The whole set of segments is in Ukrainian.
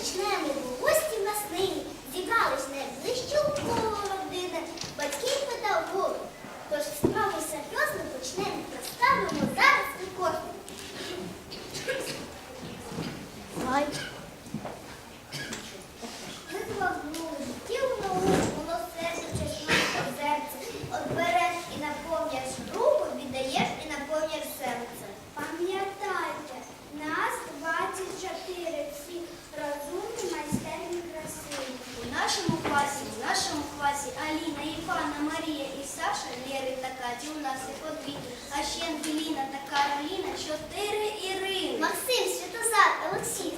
Почнемо. Каті, у нас є по дві, а ще Ангеліна та Кароліна, чотири Ірини. Максим, Святозар, Олексій.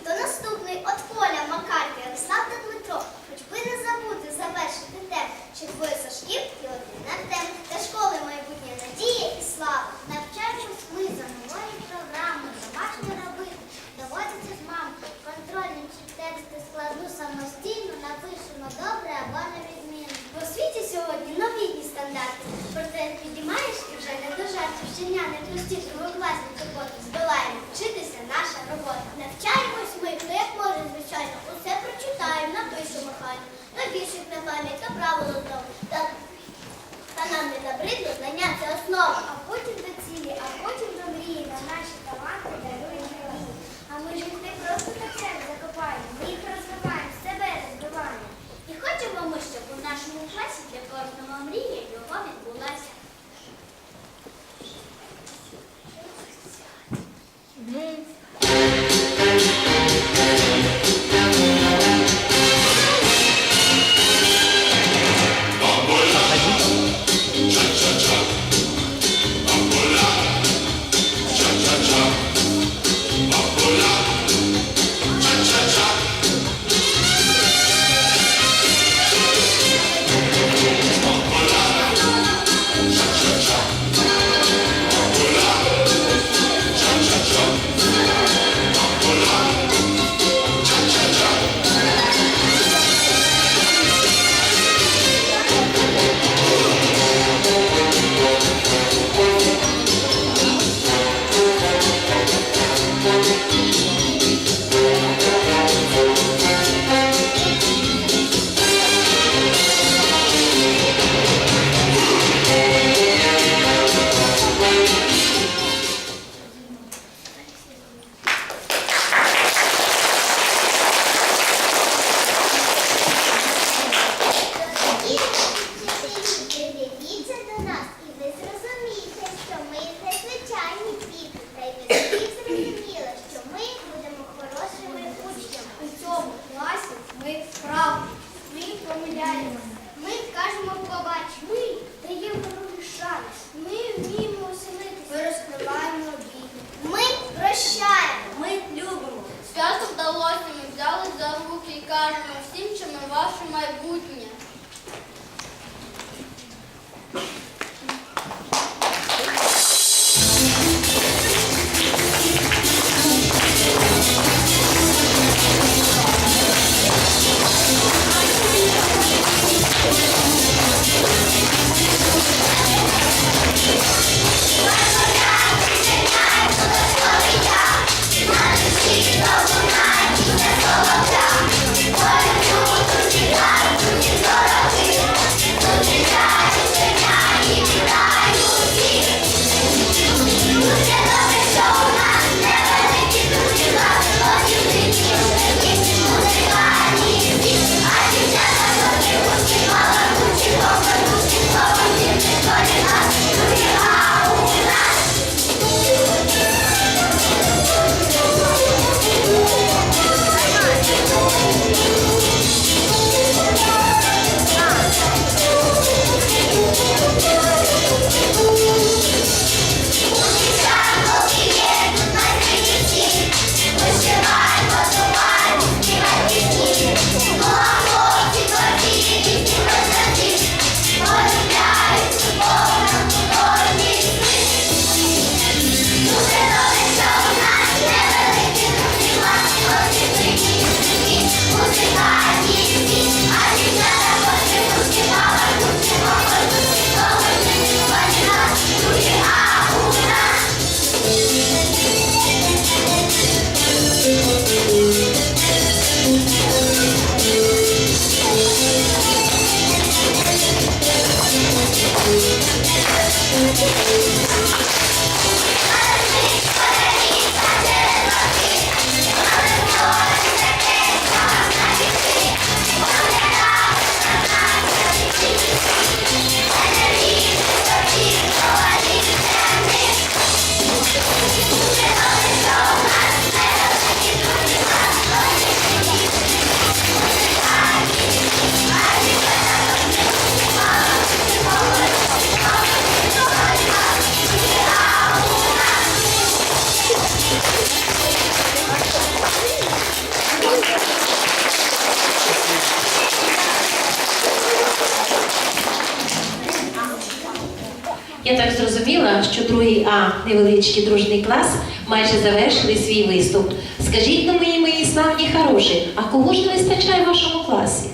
Так зрозуміла, що другий А, невеличкий дружний клас, майже завершили свій виступ. Скажіть ну мої мої славні хороші, а кого ж не вистачає в вашому класі?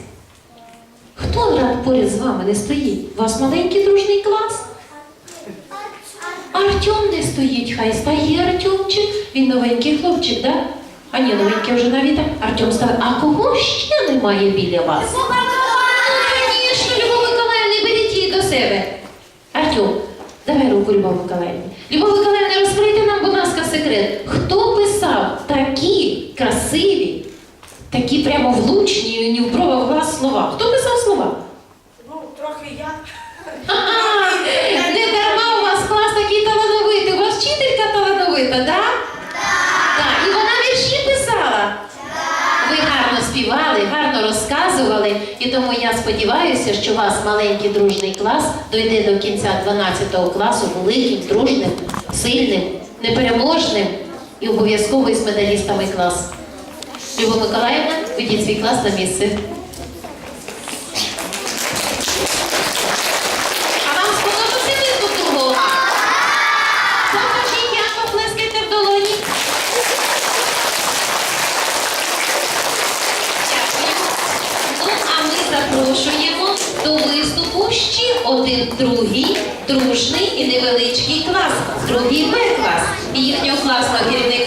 Хто рад поряд з вами не стоїть? У вас маленький дружний клас? Артем не стоїть, хай стає Артемчик. Він новенький хлопчик, да? А ні, новенький вже навіть. Артем став. А кого ще немає біля вас? Ну, Звісно, Любов Миколаївна, беріть її до себе. Артем, давай руку Любов Миколаївні. Любов Миколаївна, розкрийте нам, будь ласка, секрет. Хто писав такі красиві, такі прямо влучні, ні в бровах глаз слова? Хто писав слова? Ну, трохи я. Ага, не дарма у вас клас такий талановитий. У вас вчителька талановита, так? Да? Так. І вона вірші писала. Ви гарно співали, гарно розказували, і тому я сподіваюся, що вас маленький дружний клас дойде до кінця 12 класу великим, дружним, сильним, непереможним і обов'язково із медалістами клас. Любов Миколаївна, ведіть свій клас на місце. А вам сподобався виступ другого? Покажіть, як поплескайте в долоні. Дякую. Ну, а ми запрошуємо до виступу ще один другий, дружний і невеличкий клас, другий Б клас. І їхнього класного керівника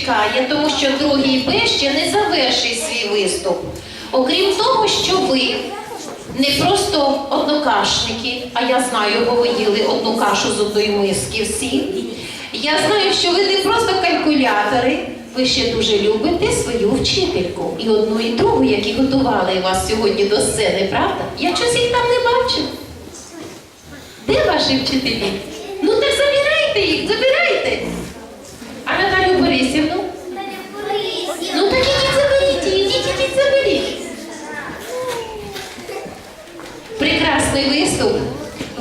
чекає, тому що другий Б ще не завершить свій виступ. Окрім того, що ви не просто однокашники, а я знаю, бо ви їли одну кашу з одної миски всі. Я знаю, що ви не просто калькулятори, ви ще дуже любите свою вчительку. І одну, і другу, які готували вас сьогодні до сцени, правда? Я щось їх там не бачу. Де ваші вчителі? Ну так забирайте їх, забирайте. А Наталю Борисівну? Ну так ідіть заберіть, ідіть, ідіть заберіть. Прекрасний виступ,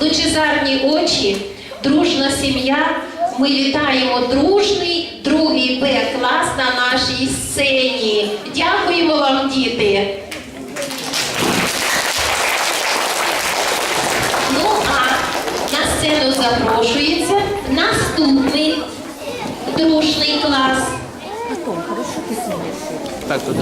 лучезарні очі, дружна сім'я. Ми вітаємо дружний другий Б клас на нашій сцені. Дякуємо вам, діти. Ну а на сцену запрошується наступний дружний клас. Так, тут